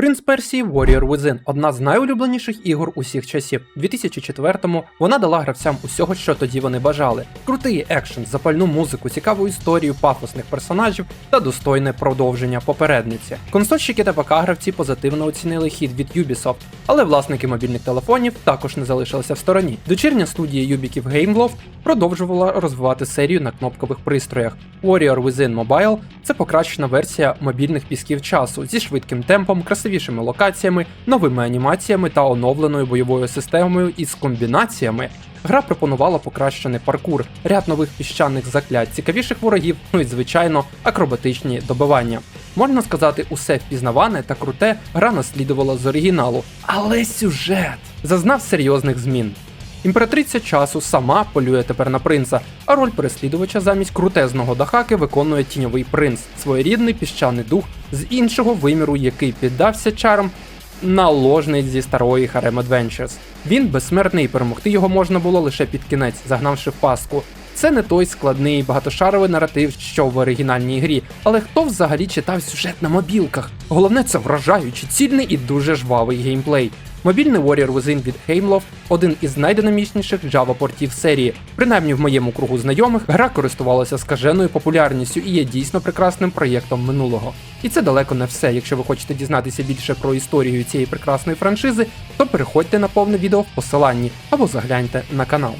Принц Персії Warrior Within одна з найулюбленіших ігор усіх часів. У 2004-му вона дала гравцям усього, що тоді вони бажали: крутий екшен, запальну музику, цікаву історію пафосних персонажів та достойне продовження попередниці. Консольщики та ПК гравці позитивно оцінили хід від Ubisoft, але власники мобільних телефонів також не залишилися в стороні. Дочірня студія Юбіків Gameloft продовжувала розвивати серію на кнопкових пристроях. Warrior Within Mobile це покращена версія мобільних пісків часу зі швидким темпом, красивішими локаціями, новими анімаціями та оновленою бойовою системою із комбінаціями. Гра пропонувала покращений паркур, ряд нових піщаних заклять, цікавіших ворогів, ну і звичайно акробатичні добивання. Можна сказати, усе впізнаване та круте гра наслідувала з оригіналу, але сюжет зазнав серйозних змін. Імператриця часу сама полює тепер на принца, а роль переслідувача замість крутезного дахаки виконує тіньовий принц, своєрідний піщаний дух з іншого виміру, який піддався чарам наложниць зі старої Harem Adventures. Він безсмертний, і перемогти його можна було лише під кінець, загнавши в пастку. Це не той складний багатошаровий наратив, що в оригінальній грі, але хто взагалі читав сюжет на мобілках? Головне, це вражаючий, цільний і дуже жвавий геймплей. Мобільний Warrior Within від Heimloft – один із найдинамічніших Java-портів серії. Принаймні в моєму кругу знайомих гра користувалася скаженою популярністю і є дійсно прекрасним проєктом минулого. І це далеко не все. Якщо ви хочете дізнатися більше про історію цієї прекрасної франшизи, то переходьте на повне відео в посиланні або загляньте на канал.